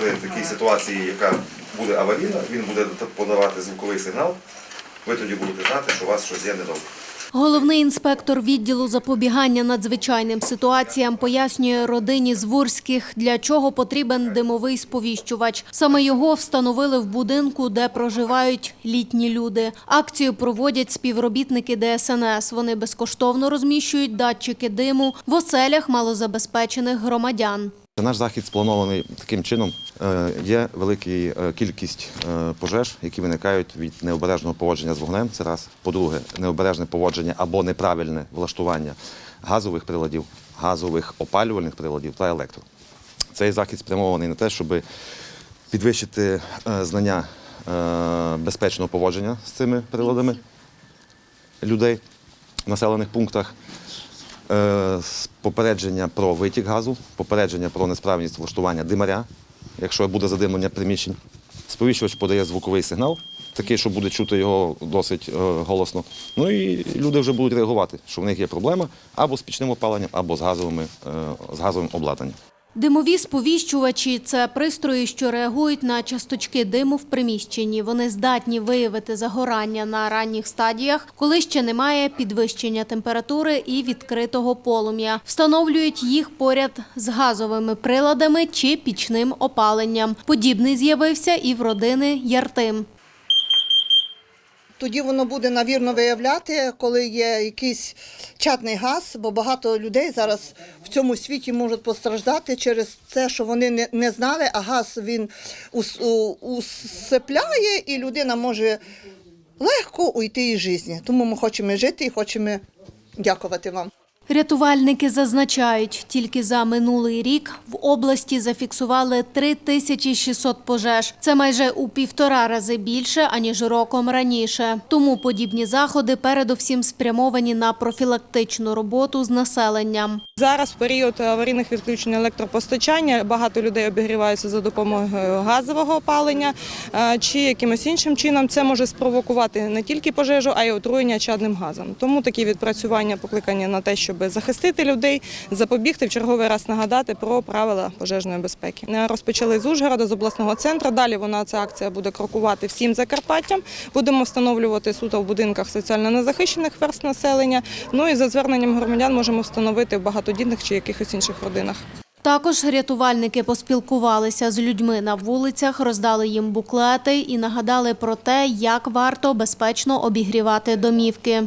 при такій ситуації, яка буде аварійна, він буде подавати звуковий сигнал. Ви тоді будете знати, що у вас щось є недобре. Головний інспектор відділу запобігання надзвичайним ситуаціям пояснює родині Звурських, для чого потрібен димовий сповіщувач. Саме його встановили в будинку, де проживають літні люди. Акцію проводять співробітники ДСНС. Вони безкоштовно розміщують датчики диму в оселях малозабезпечених громадян. Наш захід спланований таким чином. Е, Є велика е, кількість е, пожеж, які виникають від необережного поводження з вогнем. Це раз. По-друге, необережне поводження або неправильне влаштування газових приладів, газових опалювальних приладів та електро. Цей захід спрямований на те, щоб підвищити знання безпечного поводження з цими приладами людей в населених пунктах. Е, попередження про витік газу, попередження про несправність влаштування димаря, якщо буде задимлення приміщень. Сповіщувач подає звуковий сигнал, такий, що буде чути його досить е, голосно. Ну і люди вже будуть реагувати, що в них є проблема або з пічним опаленням, або з, газовими, е, з газовим обладнанням. Димові сповіщувачі – це пристрої, що реагують на часточки диму в приміщенні. Вони здатні виявити загорання на ранніх стадіях, коли ще немає підвищення температури і відкритого полум'я. Встановлюють їх поряд з газовими приладами чи пічним опаленням. Подібний з'явився і в родини Яртим. Тоді воно буде навірно виявляти, коли є якийсь чатний газ, бо багато людей зараз в цьому світі можуть постраждати через те, що вони не, не знали, а газ він ус, усипляє, і людина може легко уйти із життя. Тому ми хочемо жити і хочемо дякувати вам. Рятувальники зазначають, тільки за минулий рік в області зафіксували 3600 пожеж. Це майже у півтора рази більше, аніж роком раніше. Тому подібні заходи передовсім спрямовані на профілактичну роботу з населенням. Зараз в період аварійних відключень електропостачання багато людей обігріваються за допомогою газового опалення е, чи якимось іншим чином. Це може спровокувати не тільки пожежу, а й отруєння чадним газом. Тому такі відпрацювання покликані на те, щоб захистити людей, запобігти в черговий раз нагадати про правила пожежної безпеки. Е, Розпочали з Ужгорода, з обласного центру. Далі вона ця акція буде крокувати всім Закарпаттям. Будемо встановлювати суто в будинках соціально незахищених верст населення. Ну і за зверненням громадян можемо встановити в багатодітних чи якихось інших родинах. Також рятувальники поспілкувалися з людьми на вулицях, роздали їм буклети і нагадали про те, як варто безпечно обігрівати домівки.